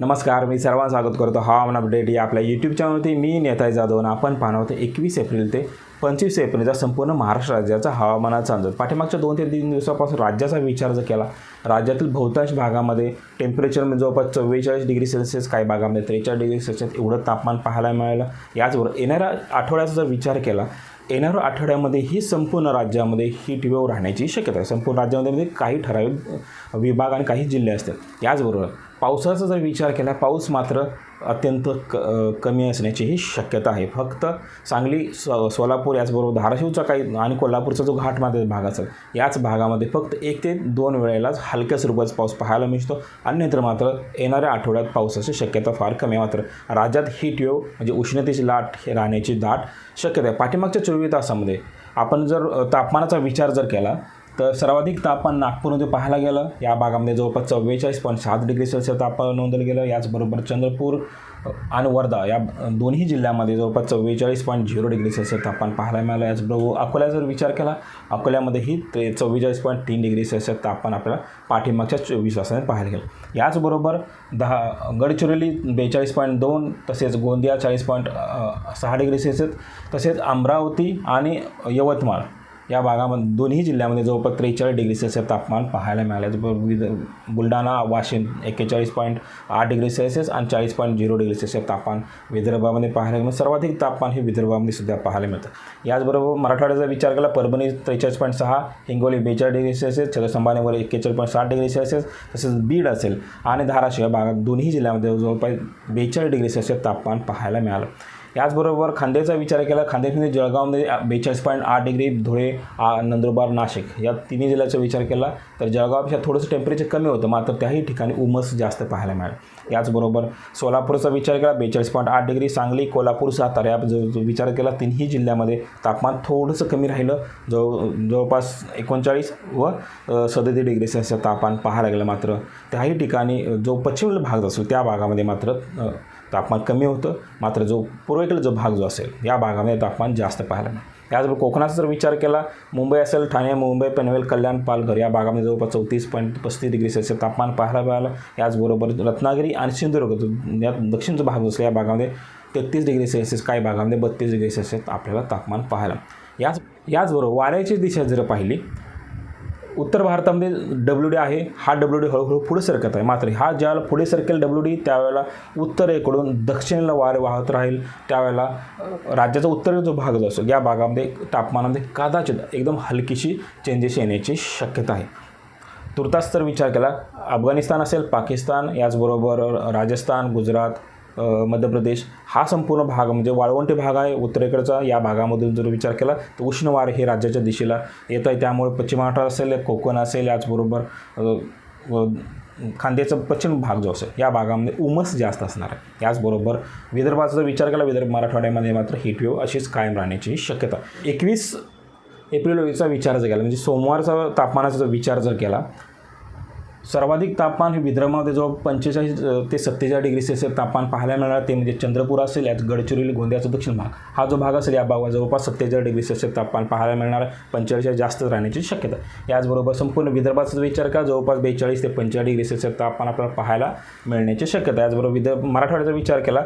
नमस्कार मी सर्वांना स्वागत करतो. हवामान अपडेट या आपल्या यूट्यूब चॅनलवरती मी नेताय जाधव आपण पाहणार होतो एकवीस एप्रिल ते पंचवीस एप्रिलचा संपूर्ण महाराष्ट्र राज्याचा हवामानाचा अंदाज. पाठीमागच्या दोन ते तीन दिवसापासून राज्याचा विचार जर केला राज्यातील बहुतांश भागामध्ये टेम्परेचर म्हणजे जवळपास चव्वेचाळीस डिग्री सेल्सिअस काही भागामध्ये त्रेचाळीस डिग्री सेल्सिअस एवढं तापमान पाहायला मिळालं. याचबरोबर येणाऱ्या आठवड्याचा जर विचार केला येणाऱ्या आठवड्यामध्ये ही संपूर्ण राज्यामध्ये ही टी व्हीवर राहण्याची शक्यता आहे. संपूर्ण राज्यामध्ये म्हणजे काही ठराविक विभाग आणि काही जिल्हे असतात. याचबरोबर पावसाचा जर विचार केला पाऊस मात्र अत्यंत क कमी असण्याचीही शक्यता आहे. फक्त सांगली स सोलापूर याचबरोबर धाराशिवचा काही आणि कोल्हापूरचा जो घाटमध्ये भाग असेल याच भागामध्ये फक्त एक ते दोन वेळेलाच हलक्या स्वरूपाचा पाऊस पाहायला मिळतो. अन्यत्र मात्र येणाऱ्या आठवड्यात पावसाची शक्यता फार कमी मात्र राज्यात हीट वेव म्हणजे उष्णतेची लाट हे राहण्याची दाट शक्यता आहे. पाठीमागच्या चोवीस तासामध्ये आपण जर तापमानाचा विचार जर केला तर सर्वाधिक तापमान नागपूरमध्ये पाहायला गेलं या भागामध्ये जवळपास चव्वेचाळीस पॉईंट सात डिग्री सेल्सिअस तापमान नोंदलं गेलं याचबरोबर चंद्रपूर आणि वर्धा या दोन्ही जिल्ह्यामध्ये जवळपास चव्वेचाळीस पॉईंट झिरो डिग्री सेल्सिअस तापमान पाहायला मिळालं. याचबरोबर अकोला जर विचार केला अकोल्यामध्येही ते चव्वेचाळीस पॉईंट तीन डिग्री सेल्सिअस तापमान आपल्याला पाठीमागच्या चोवीस तासाने पाहायला गेलं. याचबरोबर दहा गडचिरोली बेचाळीस पॉईंट दोन तसेच गोंदिया चाळीस पॉईंट सहा डिग्री सेल्सिअस तसेच अमरावती आणि यवतमाळ या भागामध्ये दोन्ही जिल्ह्यामध्ये जवळपास त्रेचाळीस डिग्री सेल्सिअस तापमान पाहायला मिळालं. विद बुलढाणा वाशिम एक्केचाळीस पॉईंट आठ डिग्री सेल्सिअस आणि चाळीस पॉईंट झिरो डिग्री सेल्सिअस तापमान विदर्भामध्ये पाहायला मिळतं सर्वाधिक तापमान हे विदर्भामध्ये सुद्धा पाहायला मिळतं. याचबरोबर मराठवाड्याचा विचार केला परभणी त्रेचाळीस पॉईंट सहा हिंगोली बेचाळीस डिग्री सेल्सिअस छत्रसंभानेवर एक्केचाळीस पॉईंट साठ डिग्री सेल्सिअस तसेच बीड असेल आणि धाराशिव भागात दोन्ही जिल्ह्यामध्ये जवळपास बेचाळीस डिग्री सेल्सिअस तापमान पाहायला मिळालं. याचबरोबर खांद्याचा विचार केला खांद्यामध्ये जळगावमध्ये बेचाळीस पॉईंट आठ डिग्री धुळे आ, नंदुरबार नाशिक या तिन्ही जिल्ह्याचा विचार केला. तर जळगावपेक्षा थोडंसं टेम्परेचर कमी होतं मात्र त्याही ठिकाणी उमस जास्त पाहायला मिळालं. याचबरोबर सोलापूरचा विचार केला बेचाळीस पॉईंट आठ डिग्री सांगली कोल्हापूर सातारा जो विचार केला तिन्ही जिल्ह्यामध्ये तापमान थोडंसं कमी राहिलं. जवळ जवळपास एकोणचाळीस व सदतीस डिग्री सेल्सिअस तापमान पाहायला लागलं मात्र. त्याही ठिकाणी जो पश्चिम भाग असेल त्या भागामध्ये मात्र तापमान कमी होतं. मात्र जो पूर्वेकडे जो भाग जो असेल या भागामध्ये तापमान जास्त पाहायला मिळेल याचबरोबर कोकणाचा जर विचार केला मुंबई असेल ठाणे मुंबई पनवेल कल्याण पालघर या भागामध्ये जवळपास चौतीस पॉईंट पस्तीस डिग्री सेल्सिअस तापमान पाहायला मिळालं. याचबरोबर रत्नागिरी आणि सिंधुदुर्ग यात या दक्षिणचा भाग असेल या भागामध्ये तेहतीस डिग्री सेल्सिअस काही भागामध्ये बत्तीस डिग्री सेल्सिअस आपल्याला तापमान पाहायला याच याचबरोबर वाऱ्याची दिशा जर पाहिली उत्तर भारतामध्ये डब्ल्यू डी आहे. हा डब्ल्यू डी हळूहळू पुढे सरकत आहे. मात्र हा ज्यावेळेला पुढे सरकेल डब्ल्यू डी त्यावेळेला उत्तरेकडून दक्षिणेला वारे वाहत राहील. त्यावेळेला राज्याचा उत्तर जो भाग जो असेल या भागामध्ये तापमानामध्ये कदाचित एकदम हलकीशी चेंजेस येण्याची शक्यता आहे. तुर्तास तर विचार केला अफगाणिस्तान असेल पाकिस्तान याचबरोबर राजस्थान गुजरात मध्य प्रदेश हा संपूर्ण भाग म्हणजे वाळवंटी भाग आहे उत्तरेकडचा या भागामधून जर विचार केला तर उष्ण वारे हे राज्याच्या दिशेला येत आहे. त्यामुळे पश्चिम महाराष्ट्र असेल कोकण असेल याचबरोबर खांद्याचा पश्चिम भाग जो असेल या भागामध्ये उमस जास्त असणार आहे. याचबरोबर विदर्भाचा जर विचार केला विदर्भ मराठवाड्यामध्ये मात्र हिटवेव अशीच कायम राहण्याची शक्यता. एकवीस एप्रिलचा विचार जर केला म्हणजे सोमवारचा तापमानाचा जर विचार जर केला सर्वाधिक तापमान हे विदर्भामध्ये जो पंचेचाळीस ते सत्तेचाळीस डिग्री सेल्सिअस तापमान पाहायला मिळणार. ते म्हणजे चंद्रपूर असेल यात गडचिरोली गोंदियाचा दक्षिण भाग. हा जो भाग असेल या भागात जवळपास सत्तेचाळीस डिग्री सेल्सिअस तापमान पाहायला मिळणार. पंचेचाळीस जास्त राहण्याची शक्यता याचबरोबर संपूर्ण विदर्भाचा विचार करा. जवळपास बेचाळीस ते पंचेचाळीस डिग्री सेल्सिअस तापमान आपल्याला पाहायला मिळण्याची शक्यता याचबरोबर विदर्भ मराठवाड्याचा विचार केला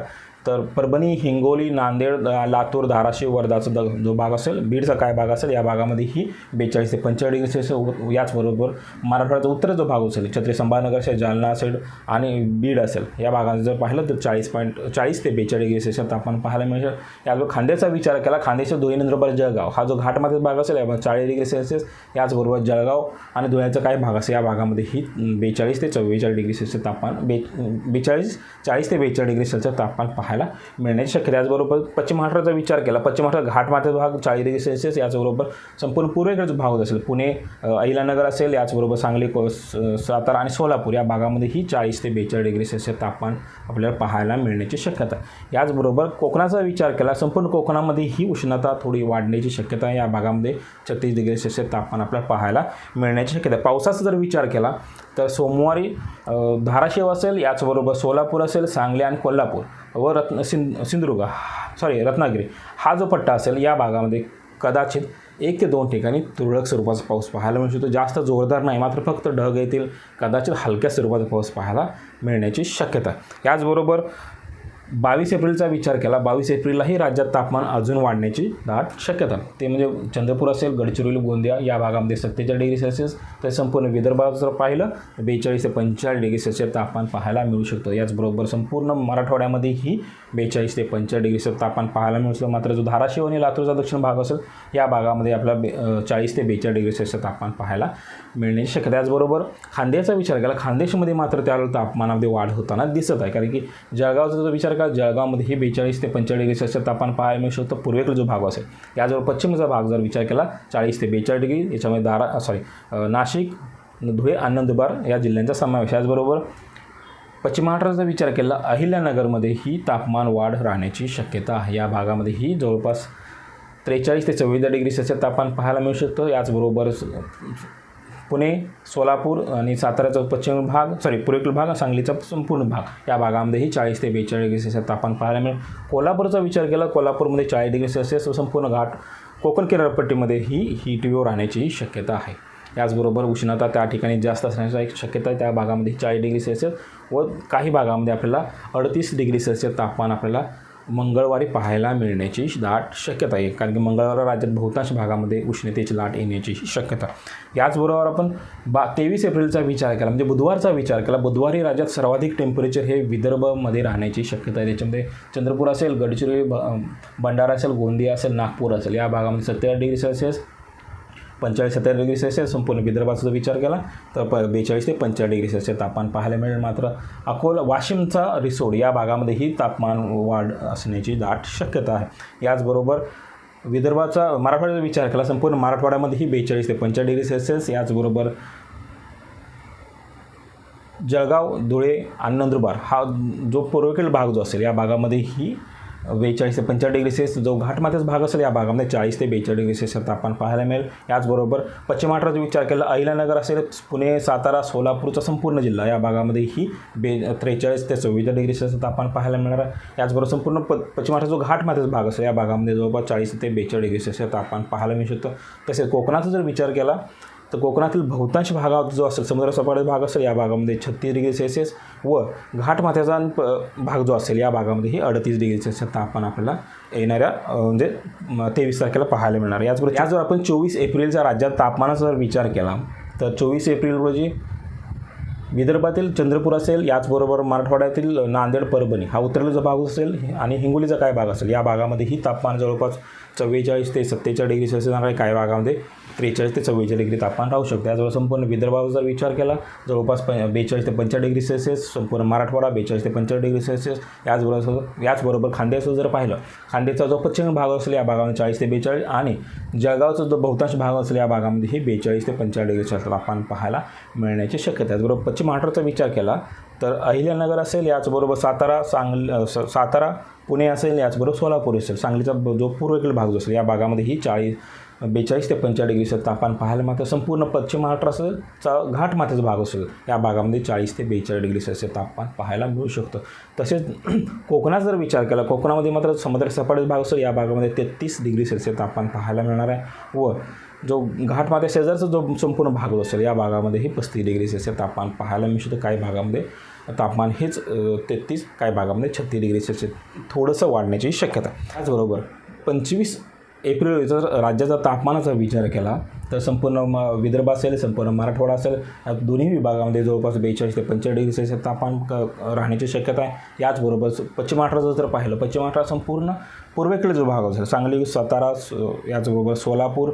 तर परभणी हिंगोली नांदेड लातूर धाराशिव वर्धाचा द जो भाग असेल बीडचा काय भाग असेल या भागामध्ये ही बेचाळीस ते पंचेचाळीस डिग्री सेल्सिअस याचबरोबर मराठवाड्याचा उत्तर जो भाग असेल छत्री संभाजीनगर असेल जालना असेल आणि बीड असेल या भागात जर पाहिलं तर चाळीस पॉईंट चाळीस ते बेचाळीस डिग्री सेल्सिअस तापमान पाहायला मिळेल. याचबरोबर खांद्याचा विचार केला खांद्याच्या दोन्ही नंतर जळगाव हा जो घाटमध्ये भाग असेल या चाळीस डिग्री सेल्सिअस याचबरोबर जळगाव आणि धुळ्याचा काय भाग असेल या भागामध्ये ही बेचाळीस ते चव्वेचाळीस डिग्री सेल्सिअस तापमान बे बेचाळीस चाळीस ते बेचाळीस डिग्री सेल्सिअस तापमान पाहायला मिळण्याची शक्यता त्याचबरोबर पश्चिम महाराष्ट्राचा विचार केला. पश्चिम महाराष्ट्र घाटमाथ्याचा भाग चाळीस डिग्री सेल्सिअस याचबरोबर संपूर्ण पूर्वेकडचा भाग असेल पुणे अहिलानगर असेल याचबरोबर सांगली को स- सातारा आणि सोलापूर या भागामध्ये ही चाळीस ते बेचाळीस डिग्री सेल्सिअस तापमान आपल्याला पाहायला मिळण्याची शक्यता याचबरोबर कोकणाचा विचार केला संपूर्ण कोकणामध्ये ही उष्णता थोडी वाढण्याची शक्यता या भागामध्ये छत्तीस डिग्री सेल्सिअस तापमान आपल्याला पाहायला मिळण्याची शक्यता पावसाचा जर विचार केला तर सोमवारी धाराशिव असेल याचबरोबर सोलापूर असेल सांगली आणि कोल्हापूर व रत्न सिं सिंधुदुर्ग सॉरी रत्नागिरी. हा जो पट्टा असेल या भागामध्ये कदाचित एक ते दोन ठिकाणी तुरळक स्वरूपाचा पाऊस पाहायला मिळू शकतो. जास्त जोरदार नाही मात्र फक्त ढग येतील कदाचित हलक्या स्वरूपाचा पाऊस पाहायला मिळण्याची शक्यता. याचबरोबर बावीस एप्रिलचा विचार केला. बावीस एप्रिललाही राज्यात तापमान अजून वाढण्याची दाट शक्यता. ते म्हणजे चंद्रपूर असेल गडचिरोली गोंदिया या भागामध्ये सत्तेचाळीस डिग्री सेल्सिअस. तर संपूर्ण विदर्भात जर पाहिलं तर बेचाळीस ते पंचेचाळीस डिग्री सेल्सिअस तापमान पाहायला मिळू शकतं. याचबरोबर संपूर्ण मराठवाड्यामध्येही बेचाळीस ते पंचेचाळीस डिग्री सेल्सिअस तापमान पाहायला मिळू शकतं. मात्र जो धाराशिव आणि लातूरचा दक्षिण भाग असेल या भागामध्ये आपला बे चाळीस ते बेचाळीस डिग्री सेल्सिअस तापमान पाहायला मिळण्याची शक्यता त्याचबरोबर खांद्याचा विचार केला. खानदेशमध्ये मात्र त्या तापमानामध्ये वाढ होताना दिसत आहे. कारण की जळगावचा जो विचार का जळगावमध्ये ही बेचाळीस ते पंचेचाळीस डिग्री सेल्सिअस तापमान पाहायला मिळू शकतं. पूर्वेकडे जो भाग असेल याजवळ पश्चिमचा भाग जर विचार केला चाळीस ते बेचाळीस डिग्री याच्यामध्ये दारा सॉरी नाशिक धुळे आणि नंदुरबार या जिल्ह्यांचा समावेश याचबरोबर पश्चिम महाराष्ट्राचा विचार केला अहिल्यानगरमध्ये ही तापमान वाढ राहण्याची शक्यता आहे. या भागामध्ये ही जवळपास त्रेचाळीस ते चव्वेचाळीस डिग्री सेल्सिअस तापमान पाहायला मिळू शकतं. याचबरोबर पुणे सोलापूर आणि साताऱ्याचा पश्चिम भाग सॉरी पूर्वेकडील भाग सांगलीचा संपूर्ण भाग. या भागामध्येही चाळीस ते बेचाळीस डिग्री सेल्सिअस तापमान पाहायला मिळेल. कोल्हापूरचा विचार केला कोल्हापूरमध्ये चाळीस डिग्री सेल्सिअस संपूर्ण घाट कोकण किनारपट्टीमध्ये ही हीट वेव्ह राहण्याची शक्यता आहे. याचबरोबर उष्णता त्या ठिकाणी जास्त असण्याची एक शक्यता आहे. त्या भागामध्ये चाळीस डिग्री सेल्सिअस व काही भागामध्ये आपल्याला अडतीस डिग्री सेल्सिअस तापमान आपल्याला मंगळवारी पाहायला मिळण्याची दाट शक्यता आहे. कारण की मंगळवार राज्यात बहुतांश भागामध्ये उष्णतेची लाट येण्याची शक्यता. याचबरोबर आपण बा तेवीस एप्रिलचा विचार केला म्हणजे बुधवारचा विचार केला. बुधवारी राज्यात सर्वाधिक टेम्परेचर हे विदर्भमध्ये राहण्याची शक्यता आहे. त्याच्यामध्ये चंद्रपूर असेल गडचिरोली ब- भंडारा असेल गोंदिया असेल नागपूर असेल या भागामध्ये सत्तेचाळीस डिग्री सेल्सिअस पंचेचाळीस सत्तर डिग्री सेल्सिअस संपूर्ण विदर्भाचा जर विचार केला तर प बेचाळीस ते पंचेचाळीस डिग्री सेल्सिअस तापमान पाहायला मिळेल मात्र अकोला वाशिमचा रिसोड या भागामध्येही तापमान वाढ असण्याची दाट शक्यता आहे. याचबरोबर विदर्भाचा मराठवाड्याचा विचार केला संपूर्ण मराठवाड्यामध्येही बेचाळीस ते पंचेचाळीस डिग्री सेल्सिअस याचबरोबर जळगाव धुळे आणि नंदुरबार हा जो पूर्वेकडील भाग जो असेल या भागामध्ये ही बेचाळीस ते पंचेचाळीस डिग्री सेल्स जो घाटमाथ्याचा भाग असेल या भागामध्ये चाळीस ते बेचाळीस डिग्री सेल्सिअस तापमान पाहायला मिळेल. याचबरोबर पश्चिम महाराष्ट्राचा विचार केला अहिल्यानगर असेल पुणे सातारा सोलापूरचा संपूर्ण जिल्हा या भागामध्ये ही बे त्रेचाळीस ते चव्वेचाळीस डिग्री सेल्सिअस तापमान पाहायला मिळणार आहे. याचबरोबर संपूर्ण प पश्चिम महाराष्ट्राचा जो घाटमाथ्याचा भाग असेल या भागामध्ये जवळपास चाळीस ते बेचाळीस डिग्री सेल्सिअस तापमान पाहायला मिळू शकतं. तसेच कोकणाचा जर विचार केला तर कोकणातील बहुतांश भागात जो असेल समुद्रसपाटी भाग असेल या भागामध्ये छत्तीस डिग्री सेल्सिअस व घाटमाथ्याचा प- भाग जो असेल या भागामध्ये ही अडतीस डिग्री सेल्सिअस तापमान आपल्याला येणाऱ्या म्हणजे तेवीस तारखेला पाहायला मिळणार याचबरोबर याच जर आपण चोवीस एप्रिलचा राज्यात तापमानाचा जर विचार केला तर चोवीस एप्रिल रोजी विदर्भातील चंद्रपूर असेल याचबरोबर मराठवाड्यातील नांदेड परभणी हा उत्तरेला जो भाग असेल आणि हिंगोलीचा काय भाग असेल या भागामध्ये ही तापमान जवळपास चव्वेचाळीस ते सत्तेचाळीस डिग्री सेल्सिअस काही भागामध्ये त्रेचाळीस ते चव्वेचाळीस डिग्री तापमान राहू शकते. त्याचबरोबर संपूर्ण विदर्भावर जर विचार केला जवळपास प बेचाळीस ते पंचाळीस डिग्री सेल्सिअस संपूर्ण मराठवाडा बेचाळीस ते पंचाळीस डिग्री सेल्सिअस याचबरोबर याचबरोबर खांद्याचं जर पाहिलं खांद्याचा जो पश्चिम भाग असेल या भागामध्ये चाळीस ते बेचाळीस आणि जळगावचा जो बहुतांश भाग असेल या भागामध्ये ही बेचाळीस ते पंचाळीस डिग्री सेल्सिअस तापमान पाहायला मिळण्याची शक्यता त्याचबरोबर पश्चिम महाराष्ट्राचा विचार केला तर अहिल्यानगर असेल याचबरोबर सातारा सांगली स- सातारा पुणे असेल याचबरोबर सोलापूर असेल. सांगलीचा जो पूर्वेकडील भाग जो असेल या भागामध्ये ही चाळीस बेचाळीस ते पंचेचाळीस डिग्री तापमान पाहायला मात्र संपूर्ण पश्चिम महाराष्ट्राचं घाट माथ्याचा भाग असेल. या भागामध्ये चाळीस ते बेचाळीस डिग्री सेल्सिअस तापमान पाहायला मिळू शकतं. तसेच कोकणात जर विचार केला कोकणामध्ये मात्र समुद्र सपाटीचा भाग असेल या भागामध्ये तेहतीस डिग्री सेल्सिअस तापमान पाहायला मिळणार आहे. व जो घाटमाथ्या शेजारचा जो संपूर्ण भाग जो असेल या भागामध्येही पस्तीस डिग्री सेल्सिअस तापमान पाहायला मिळू शकतं. काही भागामध्ये तापमान हेच तेहतीस काही भागामध्ये छत्तीस डिग्री सेल्सिअस थोडंसं वाढण्याची शक्यता त्याचबरोबर पंचवीस एप्रिल जर राज्याचा तापमानाचा विचार केला तर संपूर्ण म विदर्भ असेल संपूर्ण मराठवाडा असेल दोन्ही विभागामध्ये जवळपास बेचाळीस ते पंचेचाळीस डिग्री सेल्सिअस तापमान क- राहण्याची शक्यता आहे. याचबरोबर पश्चिम महाराष्ट्राचं जर पाहिलं पश्चिम महाराष्ट्र संपूर्ण पूर्वेकडे जो भाग असेल सांगली सातारा याचबरोबर सोलापूर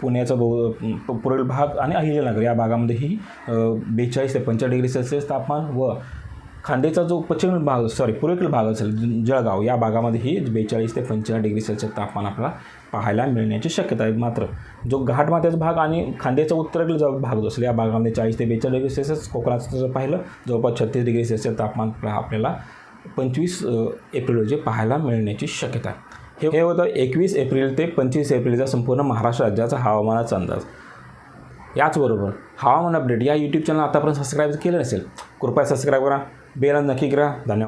पुण्याचा बहु पूर्वेकडील भाग आणि अहिल्यानगर या भागामध्येही बेचाळीस ते पंचेचाळीस डिग्री सेल्सिअस तापमान व खांदेचा जो पश्चिम भाग सॉरी पूर्वेकडील भाग असेल जळगाव या भागामध्येही बेचाळीस ते पंचेचाळीस डिग्री सेल्सिअस तापमान आपल्याला पाहायला मिळण्याची शक्यता आहे. मात्र जो घाटमाथ्याचा भाग आणि खांद्याचा उत्तरेकडील जो भाग जो असेल या भागामध्ये चाळीस ते बेचाळीस डिग्री सेल्सिअस कोकणाचं जर पाहिलं जवळपास छत्तीस डिग्री सेल्सिअस तापमान आपल्याला पंचवीस एप्रिल रोजी पाहायला मिळण्याची शक्यता आहे. हे हे होतं एकवीस एप्रिल ते पंचवीस एप्रिलचा संपूर्ण महाराष्ट्र राज्याचा हवामानाचा अंदाज. याचबरोबर हवामान अपडेट या यूट्यूब चॅनल आतापर्यंत सबस्क्राईब केलं नसेल कृपया सबस्क्राईब करा. बेलन नक्की करा धन्यवाद